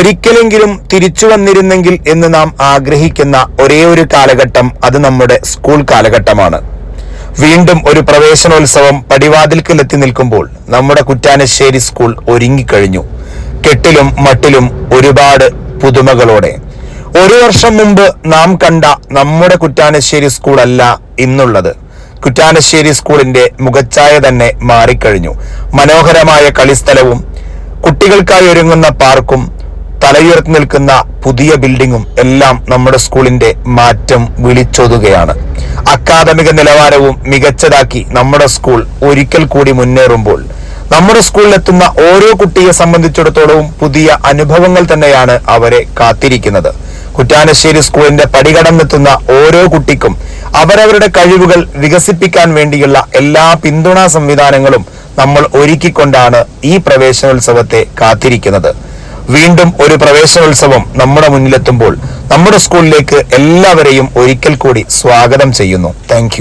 ഒരിക്കലെങ്കിലും തിരിച്ചു വന്നിരുന്നെങ്കിൽ എന്ന് നാം ആഗ്രഹിക്കുന്ന ഒരേ ഒരു കാലഘട്ടം അത് നമ്മുടെ സ്കൂൾ കാലഘട്ടമാണ്. വീണ്ടും ഒരു പ്രവേശനോത്സവം പടിവാതിൽക്കൽ എത്തി നിൽക്കുമ്പോൾ നമ്മുടെ കുറ്റാനശ്ശേരി സ്കൂൾ ഒരുങ്ങിക്കഴിഞ്ഞു. കെട്ടിലും മട്ടിലും ഒരുപാട് പുതുമകളോടെ. ഒരു വർഷം മുമ്പ് നാം കണ്ട നമ്മുടെ കുറ്റാനശ്ശേരി സ്കൂൾ അല്ല ഇന്നുള്ളത്. കുറ്റാനശ്ശേരി സ്കൂളിന്റെ മുഖച്ഛായ തന്നെ മാറിക്കഴിഞ്ഞു. മനോഹരമായ കളിസ്ഥലവും കുട്ടികൾക്കായി ഒരുങ്ങുന്ന പാർക്കും തലയുയർത്തി നിൽക്കുന്ന പുതിയ ബിൽഡിങ്ങും എല്ലാം നമ്മുടെ സ്കൂളിന്റെ മാറ്റം വിളിച്ചോതുകയാണ്. അക്കാദമിക നിലവാരവും മികച്ചതാക്കി നമ്മുടെ സ്കൂൾ ഒരിക്കൽ കൂടി മുന്നേറുമ്പോൾ നമ്മുടെ സ്കൂളിലെത്തുന്ന ഓരോ കുട്ടിയെ സംബന്ധിച്ചിടത്തോളവും പുതിയ അനുഭവങ്ങൾ തന്നെയാണ് അവരെ കാത്തിരിക്കുന്നത്. കുറ്റാനശ്ശേരി സ്കൂളിന്റെ പടികടന്നെത്തുന്ന ഓരോ കുട്ടിക്കും അവരവരുടെ കഴിവുകൾ വികസിപ്പിക്കാൻ വേണ്ടിയുള്ള എല്ലാ പിന്തുണാ സംവിധാനങ്ങളും നമ്മൾ ഒരുക്കിക്കൊണ്ടാണ് ഈ പ്രവേശനോത്സവത്തെ കാത്തിരിക്കുന്നത്. വീണ്ടും ഒരു പ്രവേശനോത്സവം നമ്മുടെ മുന്നിലെത്തുമ്പോൾ നമ്മുടെ സ്കൂളിലേക്ക് എല്ലാവരെയും ഒരിക്കൽ കൂടി സ്വാഗതം ചെയ്യുന്നു. താങ്ക്